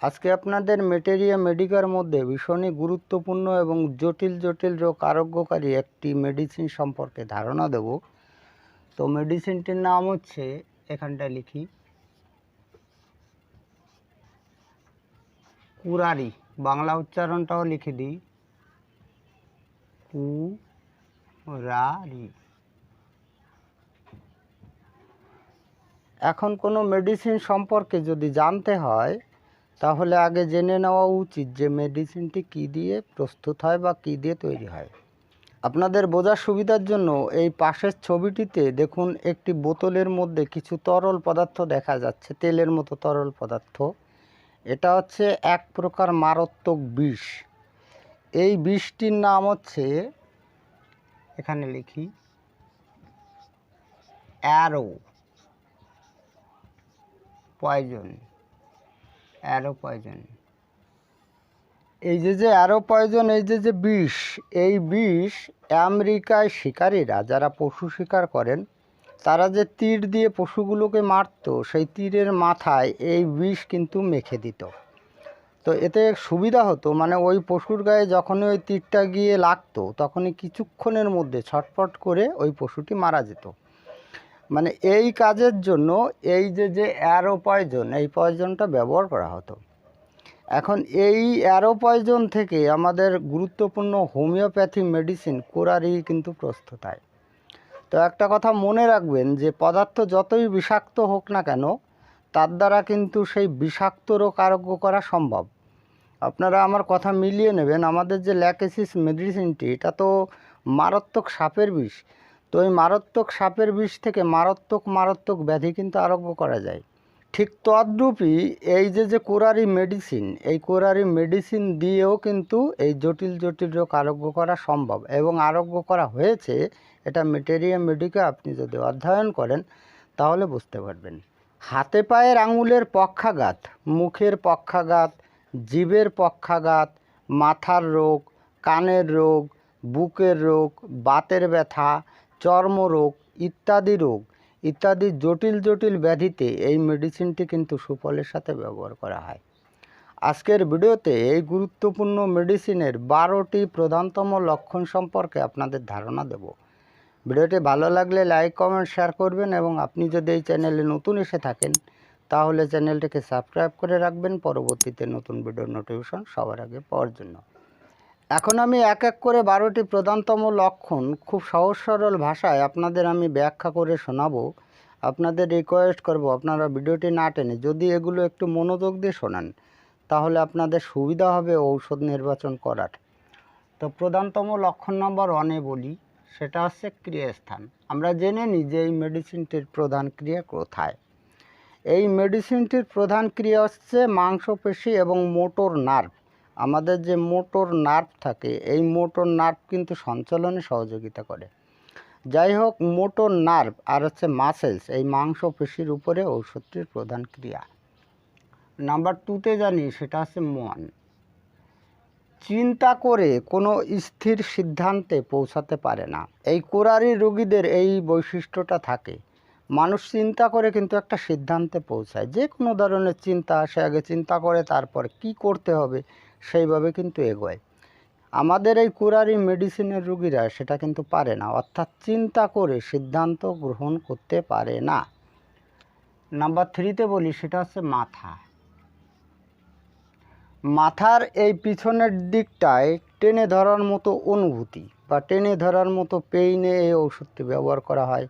আজকে আপনাদের materia Medicare মধ্যে ভীষণই গুরুত্বপূর্ণ এবং জটিল জটিল রোগ আরোগ্যকারী একটি মেডিসিন সম্পর্কে ধারণা দেব। তো মেডিসিনটির নাম হচ্ছে এখানটা লিখি, কুরারি। বাংলা উচ্চারণটাও লিখে দিই। কুরারি। এখন কোনো মেডিসিন সম্পর্কে যদি জানতে হয় তাহলে আগে জেনে নেওয়া উচিত যে মেডিসিনটি কী দিয়ে প্রস্তুত হয় বা কী দিয়ে তৈরি হয়। আপনাদের বোঝার সুবিধার জন্য এই পাশের ছবিটিতে দেখুন একটি বোতলের মধ্যে কিছু তরল পদার্থ দেখা যাচ্ছে, তেলের মতো তরল পদার্থ। এটা হচ্ছে এক প্রকার মারাত্মক বিষ। এই বিষটির নাম হচ্ছে, এখানে লিখি, অ্যারো, পয়জন। Arrow poison. এই যে যে অ্যারো পয়জন, এই যে যে বিষ, এই বিষ আমেরিকায় শিকারীরা, যারা পশু শিকার করেন, তারা যে তীর দিয়ে পশুগুলোকে মারতো, সেই তীরের মাথায় এই বিষ কিন্তু মেখে দিত। তো এতে সুবিধা হতো মানে ওই পশুর গায়ে যখনই ওই তীরটা গিয়ে লাগতো, তখনই কিছুক্ষণের মধ্যে ছটফট করে ওই পশুটি মারা যেত। মানে এই কাজের জন্য এই যে যে অ্যারো পয়জন এই পয়জনটা ব্যবহার করা হতো। এখন এই অ্যারো পয়জন থেকে আমাদের গুরুত্বপূর্ণ হোমিওপ্যাথি মেডিসিন কোরারি কিন্তু প্রস্তুত হয় তো একটা কথা মনে রাখবেন যে, পদার্থ যতই বিষাক্ত হোক না কেন, তার দ্বারা কিন্তু সেই বিষাক্ত রোগ আরোগ্য করা সম্ভব। আপনারা আমার কথা মিলিয়ে নেবেন, আমাদের যে ল্যাকেসিস মেডিসিনটি এটা তো মারাত্মক সাপের বিষ। তো এই মারাত্মক সাপের বিষ থেকে মারাত্মক মারাত্মক ব্যাধি কিন্তু আরোগ্য করা যায়। ঠিক তদ্রূপই এই যে যে কোরারি মেডিসিন, এই কোরারি মেডিসিন দিয়েও কিন্তু এই জটিল জটিল রোগ আরোগ্য করা সম্ভব এবং আরোগ্য করা হয়েছে। এটা মেটেরিয়া মেডিকা আপনি যদি অধ্যয়ন করেন, তাহলে বুঝতে পারবেন। হাতে পায়ের আঙুলের পক্ষাঘাত, মুখের পক্ষাঘাত জীবের পক্ষাঘাত, মাথার রোগ, কানের রোগ, বুকের রোগ, বাতের ব্যথা চর্মরোগ, ইত্যাদি রোগ, ইত্যাদি জটিল জটিল ব্যাধিতে এই মেডিসিনটি কিন্তু সুফলের সাথে ব্যবহার করা হয়। আজকের ভিডিওতে এই গুরুত্বপূর্ণ মেডিসিনের বারোটি প্রধানতম লক্ষণ সম্পর্কে আপনাদের ধারণা দেব। ভিডিওটি ভালো লাগলে লাইক কমেন্ট শেয়ার করবেন এবং আপনি যদি এই চ্যানেলে নতুন এসে থাকেন, তাহলে চ্যানেলটিকে সাবস্ক্রাইব করে রাখবেন। পরবর্তীতে নতুন ভিডিওর নোটিফিকেশন সবার আগে পাওয়ার জন্য। এখন আমি এক এক করে বারোটি প্রধানতম লক্ষণ খুব সহজ সরল ভাষায় আপনাদের আমি ব্যাখ্যা করে শোনাবো। আপনাদের রিকোয়েস্ট করব, আপনারা ভিডিওটি না টেনে যদি এগুলো একটু মনোযোগ দিয়ে শোনান, তাহলে আপনাদের সুবিধা হবে ঔষধ নির্বাচন করার। তো প্রধানতম লক্ষণ নম্বর ওয়ানে বলি, সেটা হচ্ছে ক্রিয়াস্থান। আমরা জেনে নিই যে এই মেডিসিনটির প্রধান ক্রিয়া কোথায়। এই মেডিসিনটির প্রধান ক্রিয়া হচ্ছে মাংসপেশি এবং মোটর নার্ভ। আমাদের যে মোটর নার্ভ থাকে, এই মোটর নার্ভ কিন্তু সঞ্চালনে সহযোগিতা করে। যাই হোক, মোটর নার্ভ আর হচ্ছে মাসেলস, এই মাংসপেশির উপরে ঔষধটির প্রধান ক্রিয়া। নাম্বার টুতে জানি, সেটা হচ্ছে মন। চিন্তা করে কোনো স্থির সিদ্ধান্তে পৌঁছাতে পারে না। এই কোরারি রোগীদের এই বৈশিষ্ট্যটা থাকে। মানুষ চিন্তা করে কিন্তু একটা সিদ্ধান্তে পৌঁছায়। যে কোনো ধরনের চিন্তা, সে আগে চিন্তা করে, তারপর কি করতে হবে সেইভাবে কিন্তু এগোয়। আমাদের এই কুরারি মেডিসিনের রুগীরা সেটা কিন্তু পারে না, অর্থাৎ চিন্তা করে সিদ্ধান্ত গ্রহণ করতে পারে না। নাম্বার থ্রিতে বলি, সেটা হচ্ছে মাথা। মাথার এই পিছনের দিকটায় টেনে ধরার মতো অনুভূতি বা টেনে ধরার মতো পেইনে এই ওষুধটি ব্যবহার করা হয়।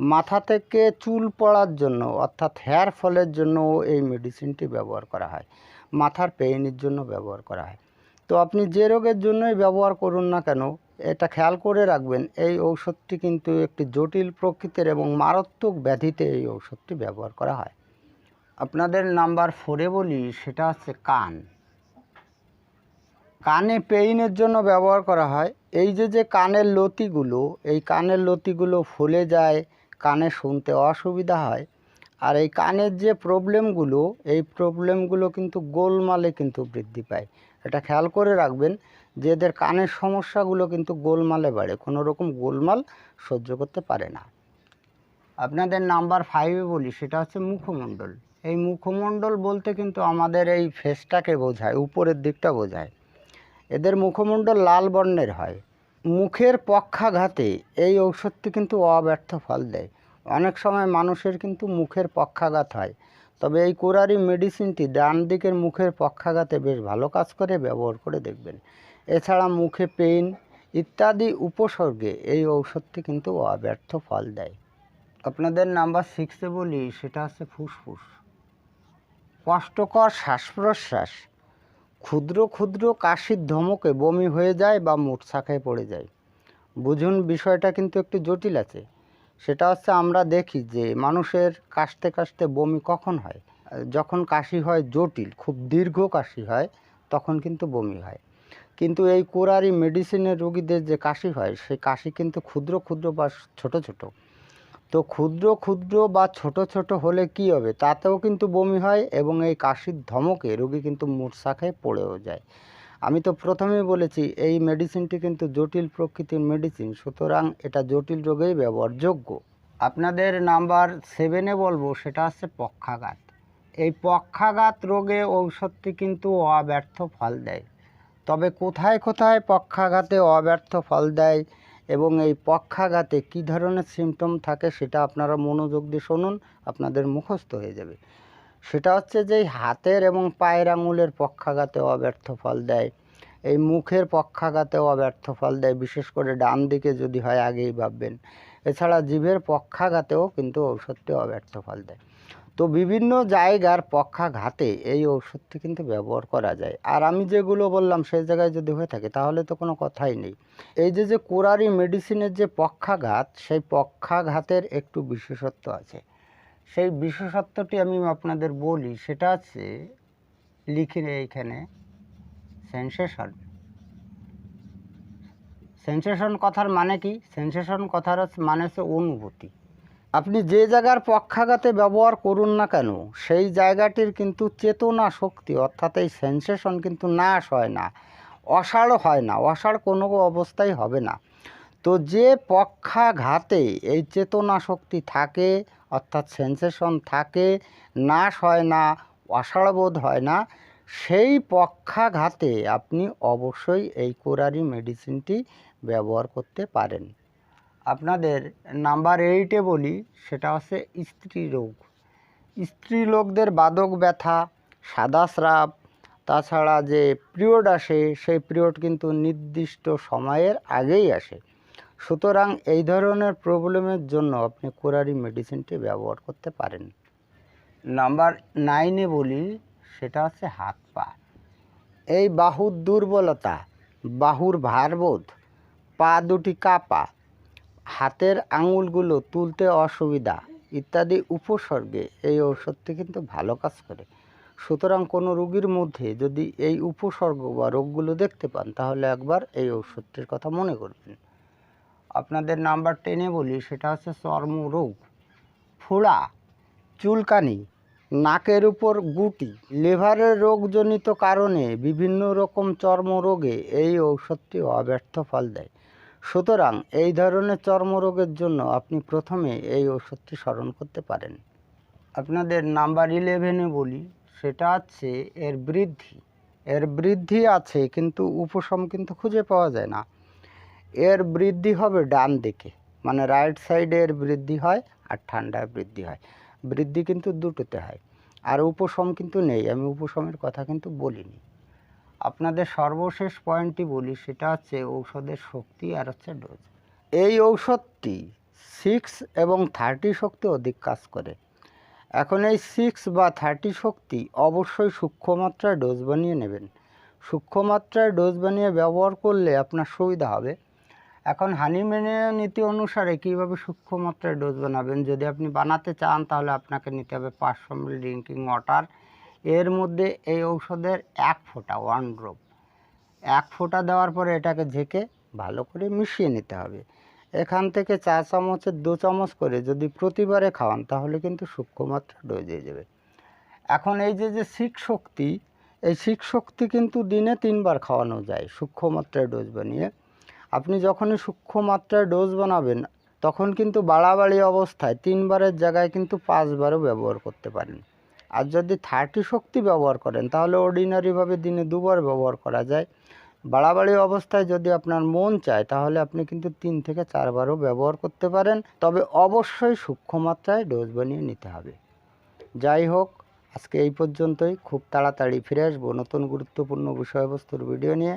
মাথা থেকে চুল পড়ার জন্য, অর্থাৎ হেয়ার ফলের জন্য এই মেডিসিনটি ব্যবহার করা হয়। মাথার পেইনের জন্য ব্যবহার করা হয়। তো আপনি যে রোগের জন্যই ব্যবহার করুন না কেন, এটা খেয়াল করে রাখবেন, এই ঔষধটি কিন্তু একটি জটিল প্রকৃতির এবং মারাত্মক ব্যাধিতে এই ঔষধটি ব্যবহার করা হয়। আপনাদের নাম্বার ফোরে বলি, সেটা হচ্ছে কান। কানে পেইনের জন্য ব্যবহার করা হয়। এই যে যে কানের লতিগুলো, এই কানের লতিগুলো ফুলে যায় কানে শুনতে অসুবিধা হয়। আর এই কানের যে প্রবলেমগুলো, এই প্রবলেমগুলো কিন্তু গোলমালে কিন্তু বৃদ্ধি পায়। এটা খেয়াল করে রাখবেন যে এদের কানের সমস্যাগুলো কিন্তু গোলমালে বাড়ে। কোনো রকম গোলমাল সহ্য করতে পারে না। আপনাদের নাম্বার ফাইভে বলি, সেটা হচ্ছে মুখমণ্ডল। এই মুখমণ্ডল বলতে কিন্তু আমাদের এই ফেসটাকে বোঝায়, উপরের দিকটা বোঝায়। এদের মুখমণ্ডল লাল বর্ণের হয়। মুখের পক্ষাঘাতে এই ঔষধটি কিন্তু অব্যর্থ ফল দেয়। অনেক সময় মানুষের কিন্তু মুখের পক্ষাঘাত হয়। তবে এই কোরারি মেডিসিনটি ডান দিকের মুখের পক্ষাঘাতে বেশ ভালো কাজ করে, ব্যবহার করে দেখবেন। এছাড়া মুখে পেইন ইত্যাদি উপসর্গে এই ঔষধটি কিন্তু অব্যর্থ ফল দেয়। আপনাদের নাম্বার সিক্সে বলি, সেটা হচ্ছে ফুসফুস। কষ্টকর শ্বাস প্রশ্বাস ক্ষুদ্র ক্ষুদ্র কাশির ধমকে বমি হয়ে যায় বা মূর্ছা খেয়ে পড়ে যায়। বুঝুন, বিষয়টা কিন্তু একটু জটিল আছে। সেটা হচ্ছে আমরা দেখি যে মানুষের কাশতে কাশতে বমি কখন হয়? যখন কাশি হয় জটিল, খুব দীর্ঘ কাশি হয়, তখন কিন্তু বমি হয়। কিন্তু এই কোরারি মেডিসিনের রোগীদের যে কাশি হয়, সেই কাশি কিন্তু ক্ষুদ্র ক্ষুদ্র বা ছোট ছোট। তো ক্ষুদ্র ক্ষুদ্র বা ছোট ছোট হলে কি হবে? তাতেও কিন্তু বমি হয় এবং এই কাশির ধমকে রোগী কিন্তু মূর্ছা খেয়ে পড়েও যায়। আমি তো প্রথমেই বলেছি, এই মেডিসিনটি কিন্তু জটিল প্রকৃতির মেডিসিন সুতরাং এটা জটিল রোগেই ব্যবহারযোগ্য। আপনাদের নাম্বার সেভেনে বলব, সেটা হচ্ছে পক্ষাঘাত। এই পক্ষাঘাত রোগে ঔষধটি কিন্তু অব্যর্থ ফল দেয়। তবে কোথায় কোথায় পক্ষাঘাতে অব্যর্থ ফল দেয় এবং এই পক্ষাঘাতে কী ধরনের সিমটম থাকে সেটা আপনারা মনোযোগ দিয়ে শুনুন, আপনাদের মুখস্থ হয়ে যাবে। সেটা হচ্ছে যে হাতের এবং পায়ের আঙুলের পক্ষাঘাতে অব্যর্থ ফল দেয়। এই মুখের পক্ষাঘাতে অব্যর্থ ফল দেয়, বিশেষ করে ডান দিকে যদি হয় আগেই ভাববেন। এছাড়া জিভের পক্ষাঘাতেও কিন্তু ঔষধটি অব্যর্থ ফল দেয়। তো বিভিন্ন জায়গার পক্ষাঘাতে এই ঔষধটি কিন্তু ব্যবহার করা যায়। আর আমি যেগুলো বললাম সেই জায়গায় যদি হয়ে থাকে তাহলে তো কোনো কথাই নেই। এই যে যে কোরারি মেডিসিনের যে পক্ষাঘাত, সেই পক্ষাঘাতের একটু বিশেষত্ব আছে। সেই বিশেষত্বটি আমি আপনাদের বলি, সেটা আছে, লিখে এইখানে সেন্সেশন সেন্সেশন কথার মানে কি? সেন্সেশন কথার মানে হচ্ছে অনুভূতি। আপনি যে জায়গার পক্ষাঘাতে ব্যবহার করুন না কেন, সেই জায়গাটির কিন্তু চেতনা শক্তি, অর্থাৎ এই সেন্সেশন কিন্তু নাশ হয় না, অসাড় হয় না, অসাড় কোনো অবস্থায় হবে না। তো যে পক্ষাঘাতে এই চেতনা শক্তি থাকে, অর্থাৎ সেন্সেশন থাকে, নাশ হয় না অসাড়বোধ হয় না, সেই পক্ষাঘাতে আপনি অবশ্যই এই কোরারি মেডিসিনটি ব্যবহার করতে পারেন। আপনাদের নাম্বার এইটে বলি, সেটা হচ্ছে স্ত্রী রোগ। স্ত্রী লোকদের বাদক ব্যথা, সাদা স্রাব, তাছাড়া যে পিরিয়ড আসে, সেই পিরিয়ড কিন্তু নির্দিষ্ট সময়ের আগেই আসে। সুতরাং এই ধরনের প্রবলেমের জন্য আপনি কোরারি মেডিসিনটি ব্যবহার করতে পারেন। নাম্বার নাইনে বলি, সেটা হচ্ছে হাত পা। এই বাহুর দুর্বলতা, বাহুর ভারবোধ, পা দুটি কাপা, হাতের আঙুলগুলো তুলতে অসুবিধা ইত্যাদি উপসর্গে এই ঔষধটি কিন্তু ভালো কাজ করে। সুতরাং কোনো রোগীর মধ্যে যদি এই উপসর্গ বা রোগগুলো দেখতে পান, তাহলে একবার এই ঔষধটির কথা মনে করবেন। আপনাদের নাম্বার টেনে বলি, সেটা হচ্ছে চর্মরোগ ফোড়া, চুলকানি, নাকের উপর গুটি, লিভারের রোগজনিত কারণে বিভিন্ন রকম চর্মরোগে এই ঔষধটি অব্যর্থ ফল দেয়। সুতরাং এই ধরনের চর্মরোগের জন্য আপনি প্রথমে এই ওষুধটি স্মরণ করতে পারেন। আপনাদের নাম্বার ইলেভেনে বলি, সেটা আছে এর বৃদ্ধি। এর বৃদ্ধি আছে, কিন্তু উপশম কিন্তু খুঁজে পাওয়া যায় না। এর বৃদ্ধি হবে ডান দিকে। মানে রাইট সাইডে এর বৃদ্ধি হয় আর ঠান্ডায় বৃদ্ধি হয়। বৃদ্ধি কিন্তু দুটোতে হয়। আর উপশম কিন্তু নেই। আমি উপশমের কথা কিন্তু বলিনি। আপনাদের সর্বশেষ পয়েন্টটি বলি, সেটা হচ্ছে ঔষধের শক্তি আর হচ্ছে ডোজ এই ঔষধটি সিক্স এবং থার্টি শক্তি অধিক কাজ করে। এখন এই সিক্স বা থার্টি শক্তি অবশ্যই সূক্ষ্ম মাত্রায় ডোজ বানিয়ে নেবেন। সূক্ষ্ম মাত্রায় ডোজ বানিয়ে ব্যবহার করলে আপনার সুবিধা হবে। এখন হানিমেনে নীতি অনুসারে কীভাবে সূক্ষ্ম মাত্রায় ডোজ বানাবেন? যদি আপনি বানাতে চান, তাহলে আপনাকে নিতে হবে পাঁচশো মিলি ড্রিঙ্কিং ওয়াটার এর মধ্যে এই ঔষধের এক ফোঁটা ওয়ান ড্রপ এক ফোঁটা দেওয়ার পরে এটাকে ঝেঁকে ভালো করে মিশিয়ে নিতে হবে। এখান থেকে চা চামচের দু চামচ করে যদি প্রতিবারে খাওয়ান, তাহলে কিন্তু সূক্ষ্মমাত্রা ডোজ হয়ে যাবে। এখন এই যে যে শিখ শক্তি, এই শিখ শক্তি কিন্তু দিনে তিনবার খাওয়ানো যায় সূক্ষ্ম মাত্রায় ডোজ বানিয়ে। আপনি যখনই সূক্ষ্ম মাত্রায় ডোজ বানাবেন, তখন কিন্তু বাড়াবাড়ি অবস্থায় তিনবারের জায়গায় কিন্তু পাঁচবারও ব্যবহার করতে পারেন। আর যদি থার্টি শক্তি ব্যবহার করেন, তাহলে অর্ডিনারিভাবে দিনে দুবার ব্যবহার করা যায়। বাড়াবাড়ি অবস্থায় যদি আপনার মন চায়, তাহলে আপনি কিন্তু তিন থেকে চারবারও ব্যবহার করতে পারেন। তবে অবশ্যই সূক্ষ্ম মাত্রায় ডোজ বানিয়ে নিতে হবে। যাই হোক, আজকে এই পর্যন্তই। খুব তাড়াতাড়ি ফিরে আসব নতুন গুরুত্বপূর্ণ বিষয়বস্তুর ভিডিও নিয়ে।